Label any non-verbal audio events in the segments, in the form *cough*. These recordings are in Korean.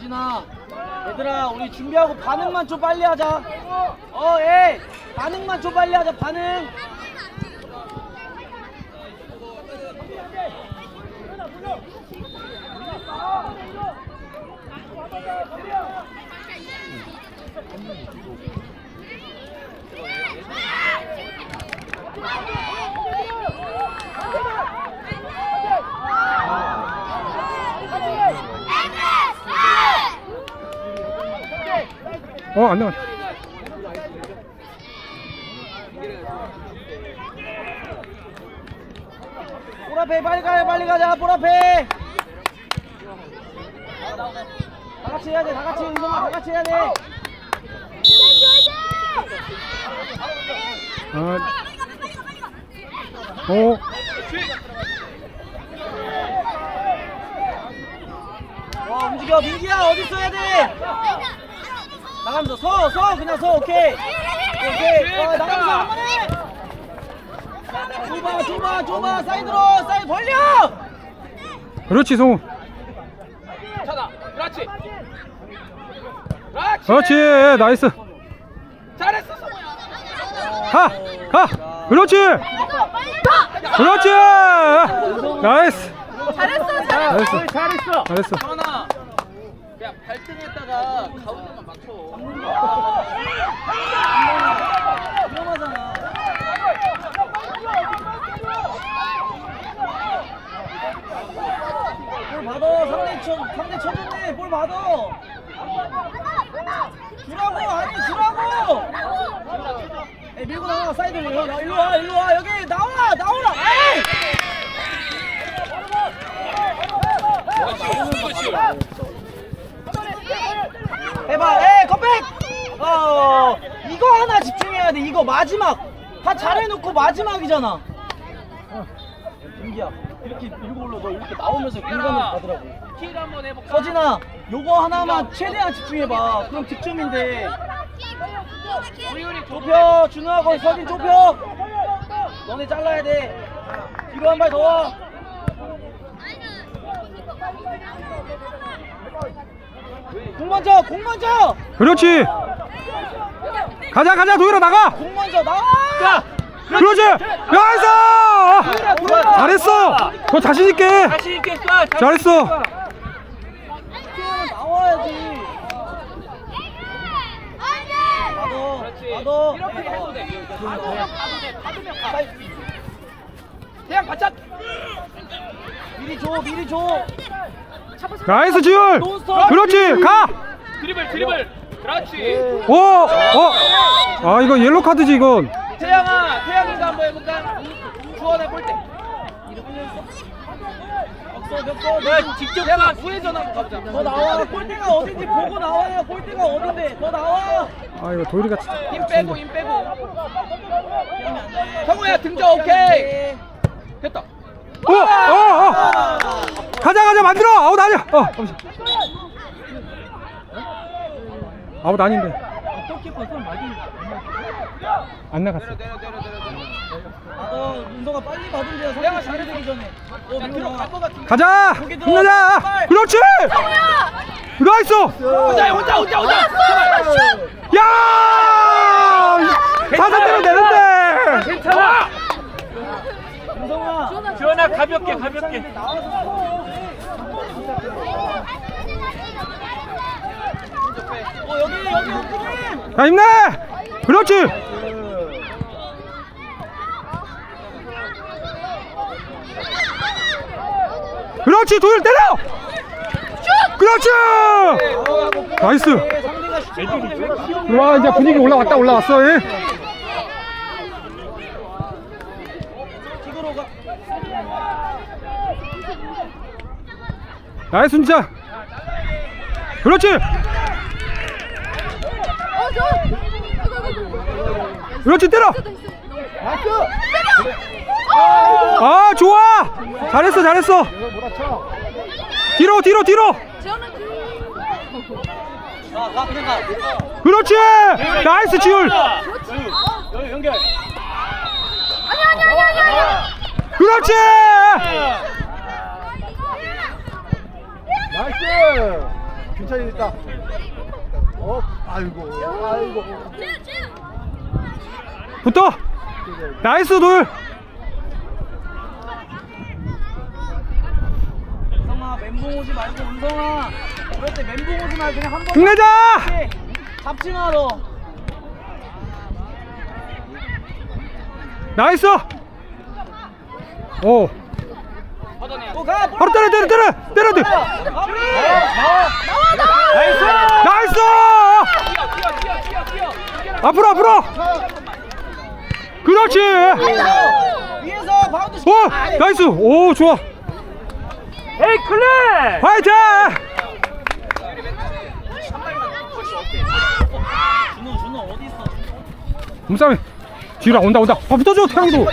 서진아. 얘들아 우리 준비하고 반응만 좀 빨리 하자. 어에 반응만 좀 빨리 하자 반응 어, 안. 볼 앞에 빨리 가요 빨리 가자 볼 앞에 다 같이 해야 돼 다 같이 은성아 다 같이 해야 돼. 아, 어, 와 움직여 민기야 어디 있어야 돼 나가면서 서 서 그냥 서 오케이 오케이 와 나가면서 한 번에 좁아 좁아 좁아 사이드로 사이드 벌려 그렇지, 성우. 괜찮아. 그렇지. 그렇지. 그렇지, 나이스. 잘했어, 성우야. 가, 가. 그렇지. 그렇지. 나이스. 잘했어, 잘했어. 잘했어. 잘했어. 성훈아. 야, 발등에다가 가운데만 맞춰. 위험하잖아 볼 받아 상대 쳐 상대 쳐줬네 볼 받아 주라고 아니 주라고 에 밀고 나와 사이드로 일로 와 일로 와 일로 와 여기 나와 나오라 에이 해봐 에 컴백 어 이거 하나 집중해야 돼. 이거 마지막. 다 잘해놓고 마지막이잖아. 민기야 이렇게 밀고 올라 너 이렇게 나오면서 공간을 가더라고. 킬 한번 해볼까? 서진아 요거 하나만 최대한 집중해봐. 그럼 득점인데. 우리 우리 좁혀 준우하고 서진 좁혀. 너네 잘라야 돼. 뒤로 한 발더 와. 공 먼저 공 먼저! 그렇지. 가자, 가자, 도일아 나가. 공 먼저 나와 그렇지. 나이스. 잘했어. 더 자신 있게. 자신 있게 쏴. 잘했어. 나와야지 나도. 나도 이렇게 해도 돼. 받으면 받으면 돼. 받으면 가. 그냥 바짝. 미리 줘 미리 줘 나이스 지율. 그렇지. 가. 드리블 드리블. 그렇지. 오, 어. 아 이거 옐로 카드지 이건. 태양아, 태양이가 한번 해볼까? 주원해 볼 때. 벽서 벽서 야, 직접 태양아 우회전 한번 가보자. 더 나와 골대가 어딘지 보고 나와요 골대가 어딘데 더 나와 아 이거 도일이가 진짜. 힘 빼고 힘 빼고. 성우야 등져 오케이. 됐다. 어, 어, 어. 가자 가자 만들어. 아웃 아니야. 어. 잠시만. 아웃 아닌데. 안 나갔어. 내려 내려 내려 내려 윤서가 빨리 받은대요 태양아 선수 잘해되기 전에 어 야, 밀고 들어갈 나와 것 같은데. 가자. 힘내자. 그렇지. 나이스. 혼자 혼자 혼자 혼자. 야! 사선대로 되는데. 괜찮아. 윤성아 주원아 가볍게 가볍게. 나와서 어 여기 여기 오프님 자 힘내. 그렇지. 그렇지 도일 때려. 그렇지. 나이스. 와 이제 분위기 올라왔다 올라왔어. 예. 나이스 진짜. 그렇지. 어, 저. 아이고, 아이고, 아이고. 그렇지 때려. 나이스 아 좋아. 잘했어 잘했어. 뒤로 뒤로 뒤로. 재현아, 뒤로. 가 가 그냥 가 그렇지. 나이스 지율. 연결. 그렇지. 나이스 괜찮이 있다. 어, 아이고, 아이고. 붙어. 나이스 둘. 은성아 멘붕 오지 말고 은성아 그럴 때 멘붕 오지 말고 그냥 한번 힘내자! 잡지. 마너 나이스. 오. 오가 바로 때려 때려 때려 때려 때려. 마무리! 나이스! 뛰어 뛰어 뛰어 뛰어 뛰어. 이겨라 앞으로 앞으로 그렇지. 위에서 바운드 시- 오 나이스. 오 좋아. 에이 클레 화이팅! 준호 준호 어디 있어 몸싸움이 뒤로 온다 온다. 아, 붙어줘 태양도.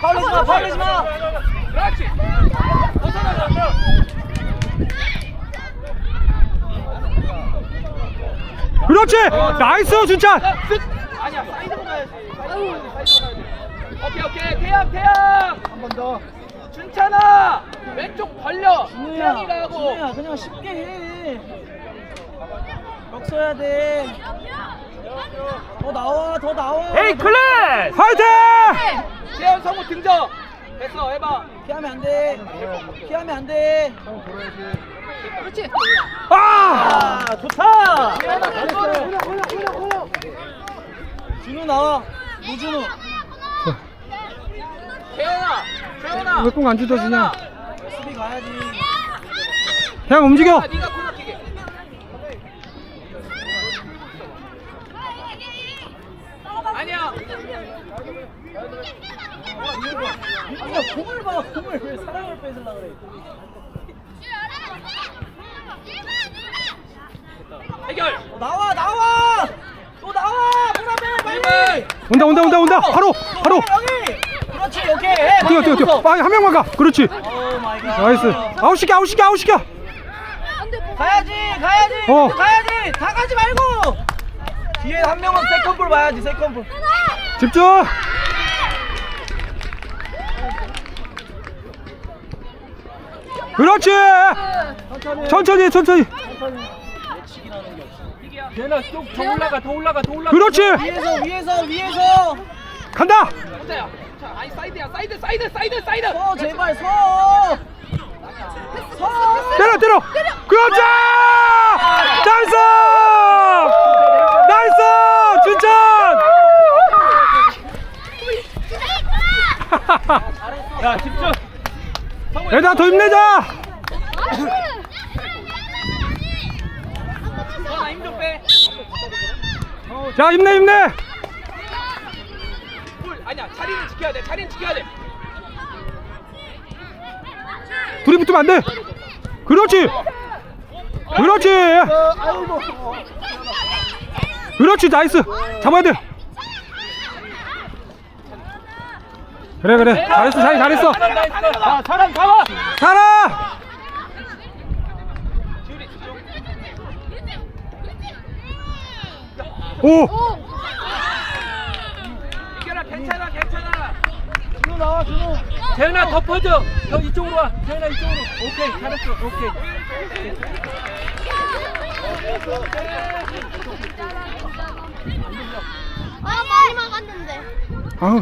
파울리지 마 파울리지 마. 그렇지. 벗어나자 그렇지 나이스 준찬 아니야 사이드로 가야지 사이드로 가야지 사이드로 가야지 오케이 오케이 태양! 한 번 더. 준찬아! 왼쪽 벌려! 태양이가 하고. 준호야 그냥 쉽게 해벽 써야 돼 더 나와 더 나와. 에이 클레 화이팅! 재현 성우 등져 됐어 해봐. 피하면 안 돼. 피하면 안 돼. 형 돌아야지. 아! 아 좋다. 준호 나와. 노준호 재현아 재현아. 왜꼭안 뜯어지냐? 수비 가야지. 태양 움직여. 아, 네가 아니야. 야 공을 봐. 공을 왜 사람을 뺏으려 그래. 해결. 어, 나와 나와! 또 나와! 보라매 빨리! 온다 온다 온다 온다. 바로 바로. 여기 그렇지 오케이 해. 뛰어 뛰어 뛰어. 아 한 명만 가. 그렇지. 오 마이 갓 나이스. 아웃 시켜 아웃 시켜 아웃 시켜. 가야지 가야지. 어. 가야지. 다 가지 말고. 뒤에 한 명은 세컨볼 봐야지 세컨볼. 집중. 그렇지. 천천히. 천천히 없어 재현아 좀더 올라가 더 올라가 더 올라가. 그렇지. 위에서 위에서 위에서. 간다. 혼자야 아니 사이드야. 사이드 사이드 사이드 사이드. 서 제발 서. 서! 때려 때려. 그렇지 나이스! 나이스! 준찬 야 집중. 얘들아 더 힘내자! 빼. 자 힘내 힘내 볼 아니야 자리는 지켜야 돼. 자리는 지켜야 돼. 둘이 붙으면 안 돼. 그렇지. 그렇지. 어, 아이고. 그렇지 나이스. 잡아야 돼. 그래 그래. 잘했어 잘 잘했어. 자 사람 잡아. 살아. 오 이겨라 괜찮아 괜찮아 준호 나와 준호. 재현아 덮어줘 너 이쪽으로 와. 재현아 이쪽으로. 오케이 잘했어. 오케이. 아 많이 막았는데. 아우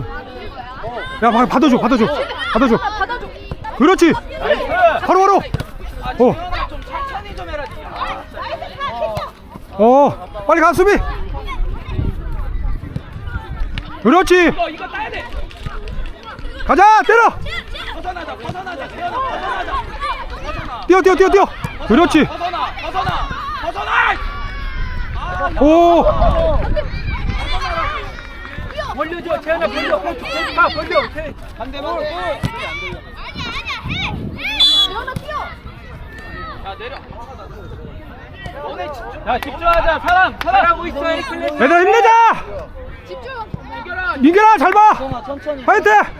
야 봐, 받아줘 받아줘. 받아줘. 받아줘. 그렇지 바로 바로. 아 어. 재현아 좀 천천히 좀 해라 아, 어. 빨리 가 수비. 그렇지. 이거 이거 따야 돼 가자 때려! 벗어나자 벗어나자 재현아 벗어나자 벗어나 뛰어 뛰어 뛰어 뛰어! 그렇지. 벗어나 벗어나 벗어나 아 오! 벌려줘 재현아 벌려. 가 벌려. 해. 재현아 뛰어. 야 내려 너네 집중 야 집중하자 사람. 사람 있어 얘들아 힘내자! 집중. 이겨라 민규라 잘봐! 천천히. 화이팅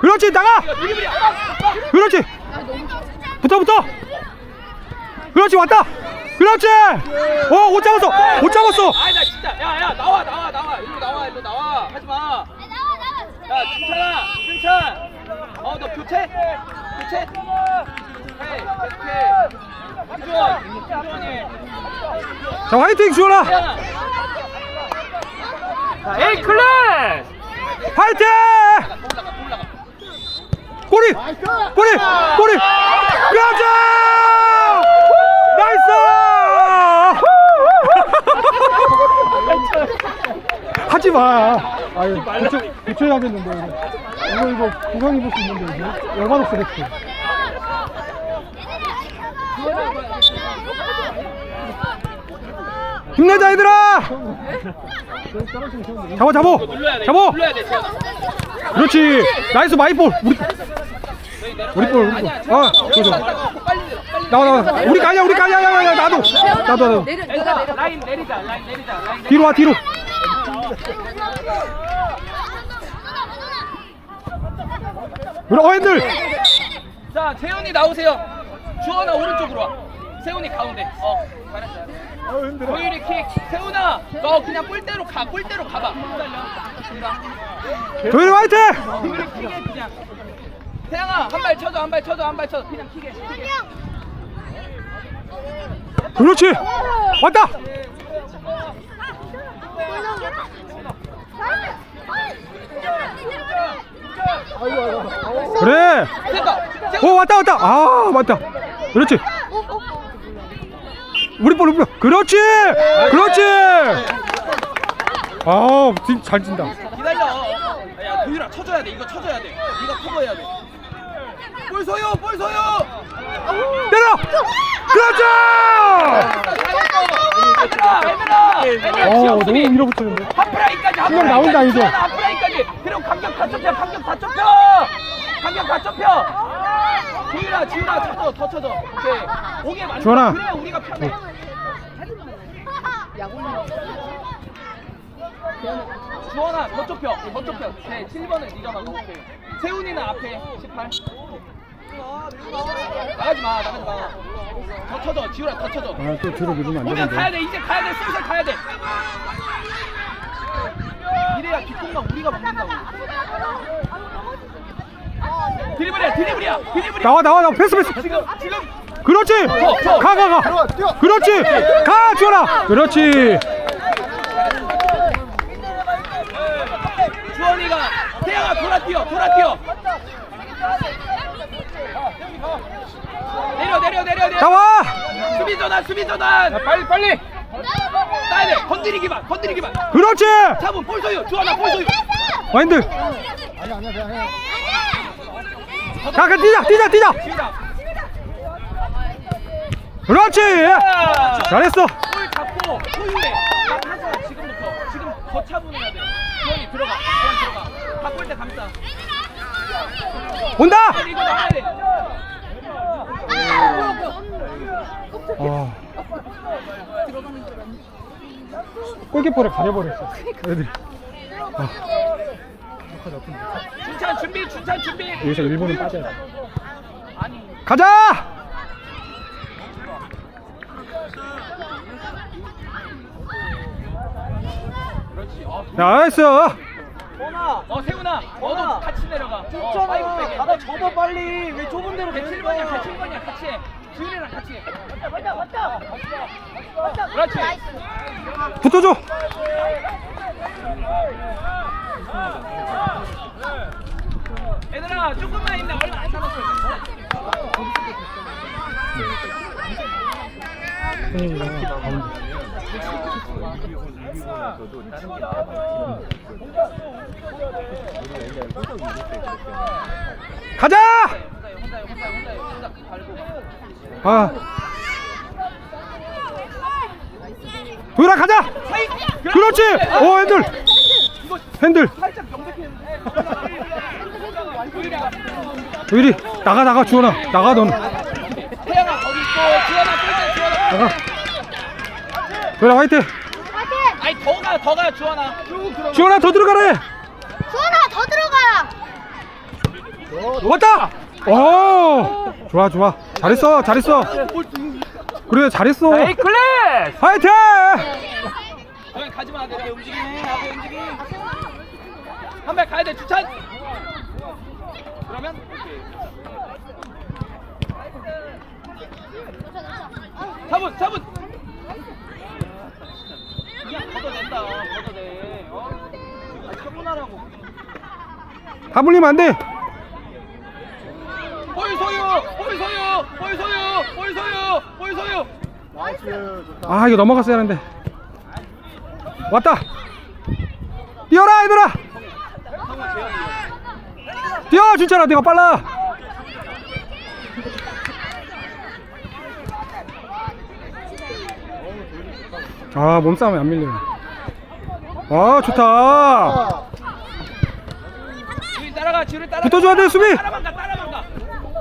그렇지 나가! 그렇지! 붙어 붙어! 그렇지 왔다! 그렇지! 어못 잡았어! 못 잡았어! 아이 나 진짜 야야 나와 나와 나와. 일로 나와 일로 나와. 하지마. 나와 나와. 야 준찬아 준찬 어너 그렇지. 해, 계속해. 주원, 주원이. 자 화이팅 주원아 에이 클래스. 올라가. 꼬리! 꼬리! 꼬리! 가자! 나이스! *laughs* 하지 마. 아유 고쳐, 고쳐야겠는데 이거 이거 이거 입을 수 있는데 이거. 열받아 쓰겠지 힘내자 얘들아 잡아 잡아. 잡아. 그렇지 나이스 마이볼 우리 우리 볼 우리 볼아 그렇죠 나와 나와 우리 가야 우리 가야 야야야 나도 나도 나도 라인 내리자, 라인 내리자. 뒤로 와 뒤로 어앤들 자, 재훈이 나오세요. 주원아 오른쪽으로 와. 세훈이 가운데. 어, 잘했어. 고유리 킥. 세훈아, 너 그냥 뿔대로 가. 뿔대로 가봐. 기다려. 도현이 화이팅 어, 고유리 킥에 그냥. 태양아, 한 발 쳐줘, 한 발 쳐줘, 한 발 쳐줘. 그냥. 킥에. 그렇지 왔다 그래 됐다. 오 세훈. 왔다 왔다 아 맞다 그렇지 우리 볼 우리 볼 그렇지 그렇지 진- 잘 진다 기다려. 야, 고유라 쳐줘야 돼. 이거 쳐줘야 돼. 이거 커버해야 돼. 볼 소유, 볼 소유. 때려 그렇지 얘들아, 얘들아, 얘들아, 어 너무 수비. 밀어붙이는데 하프라이까지 그냥 나온다, 이제. 하프라이까지 그리고 간격 다 좁혀 간격 다 좁혀 간격 다 좁혀. 지훈아 지훈아 쳐줘 더 쳐줘. 오케이. 오게 만들어 주원아. 그래 우리가 편해. 주원아 더 좁혀. 더 좁혀. 네 7번은 네가 오케이. 세훈이는 앞에 18 나가지 마 나가지 마 더 쳐줘 지훈아 더 쳐줘. 아 또 뒤로 밀으면 안 오면 가야 되는데. 돼 이제 가야 돼 슬슬 가야 돼. 이래야 뒷공간 우리가 먹는다고 드리블이야 드리블이야 드리블이야. 나와 나와 나와. 패스 패스. 지금 지금. 그렇지. 저. 가 가가. 그렇지. 가 주원아. 그렇지. 주원이가 태양아 돌아 뛰어 돌아 뛰어. 내려 내려 내려 내려. 나와. 수비 전환 수비 전환. 빨리 빨리. 따야 돼. 건드리기만 건드리기만 그렇지. 잡은 볼 소유. 주원아 볼 소유. 와인들 아니야 아니야 아니야 자 그냥 뛰자 뛰자 뛰자. 그렇지. 잘했어. 볼 잡고 소유해 하자 지금부터 지금 더 차분해야 돼. 주원이 들어가 주원 들어가. 바꿀 때 감싸. 온다! 빨리 이거 나가야 돼. 아. 골키퍼를 가려버렸어 애들이. 아, 준찬 준비 준찬 준비. 여기서 일본은 빠져야 돼 아니. 가자! 어, 나이스! 원아! 어 세훈아. 너도. 같이 내려가. 어, 좁잖아 파이브백에. 가다 접어 빨리. 왜 좁은 데로 내 계속 7번이야? 가? 내 7번이야 같이 해 지훈이랑 같이. 해 그렇지. 붙어줘. 얘들아 조금만 있네 얼마 안 남았어. 가자 아. 도현아 가자! 그렇지! 오 핸들! 핸들! 도일이 나가 나가 주원아. 나가 너는. 태양아 거기 있고 지원아 나가. 도현아 화이팅! 아니 더가 더가 주원아. 주원아 더 들어가래! 수원아 더 들어가! 왔다 오 좋아 좋아 잘했어 잘했어 그래 잘했어 에이 클래스 화이팅 가지마 내려 움직이네 앞에 움직이 한발 가야 돼 주찬 그러면. 그냥 걷어낸다 걷어내 어? 아 처분하라고 다 물리면 안 돼. 볼 소유 볼 소유 볼 소유 볼 소유 볼 소유. 아 이거 넘어갔어야 하는데. 왔다. 뛰어라 얘들아. 뛰어 준찬아 네가 빨라. 아 몸싸움이 안 밀리네. 아 좋다. 따라가 따라가. 붙어줘야 돼, 수비! 따라만 가.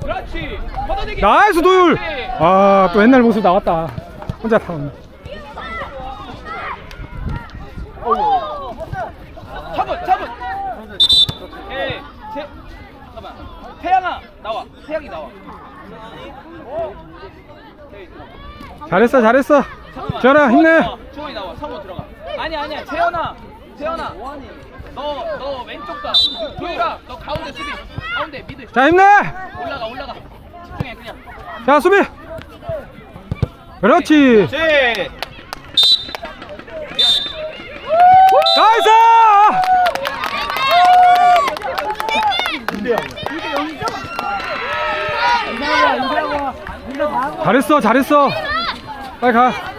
그렇지. 걷어내기. 나이스 도율. 그렇지. 아또 옛날 모습 나왔다. 혼자 타온. 잡은 잡은. 오케이. 제 잠깐만. 태양아 나와. 태양이 나와. 오케이. 잘했어 잘했어. 잠깐만. 재현아 힘내. 어, 주원이 나와. 성우 들어가. 아니 아니야. 재현아. 재현아. 너 너 왼쪽 가. 도율아 너 가운데 수비. 가운데 미드. 자 힘내. 올라가 올라가. 집중해 그냥. 자 수비. 그렇지. 네 나이스. 잘했어 잘했어. 빨리 가.